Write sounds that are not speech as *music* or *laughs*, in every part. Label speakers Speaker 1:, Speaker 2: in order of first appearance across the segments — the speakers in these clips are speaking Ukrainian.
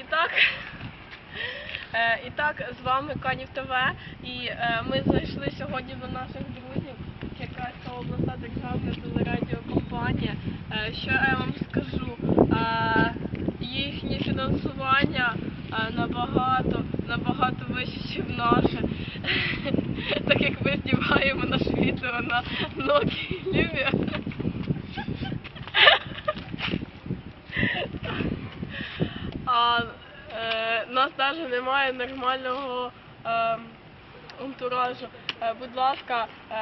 Speaker 1: І так, е, і так, з вами Канів ТВ. І е, ми зайшли сьогодні до наших друзів. Черкаська обласна державна телерадіокомпанія. Е, що я вам скажу? Їхнє фінансування набагато, набагато вище, ніж наше. *laughs* Так як ми знімаємо наше відео на Nokia Lumia. А е, у нас навіть немає нормального е, антуражу. Е, будь ласка, е,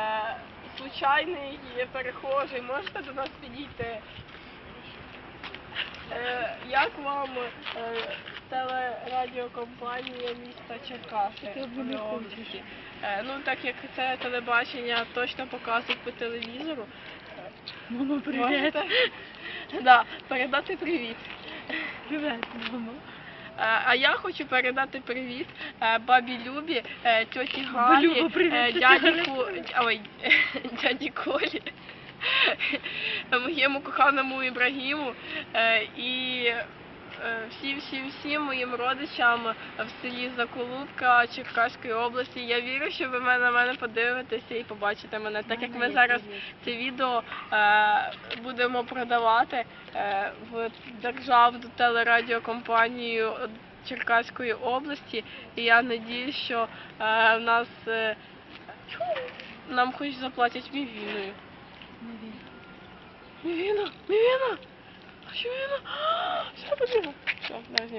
Speaker 1: случайний перехожий, можете до нас підійти? Е, як вам е, телерадіокомпанія міста Черкаси? області? Е, ну так як це телебачення точно показують по телевізору.
Speaker 2: Мама, привіт.
Speaker 1: Можете да, передати привіт.
Speaker 2: Привіт, мама.
Speaker 1: А я хочу передати привіт е, бабі Любі, е, тьоті Галі,
Speaker 2: Люба, привіт,
Speaker 1: е, дяді, Ку... ой, *laughs* дяді Колі, *laughs* моєму коханому Ібрагіму і всім всім всім моїм родичам в селі Заколубка Черкаської області. Я вірю, що ви на мене подивитеся і побачите мене. Так як ми зараз це відео е, будемо продавати е, в державну телерадіокомпанію Черкаської області. І я надію, що е, в нас е, нам хоч заплатять мівіною. Мівіна! Мівіна! А що Мівіна? Що потрібно? Все, давай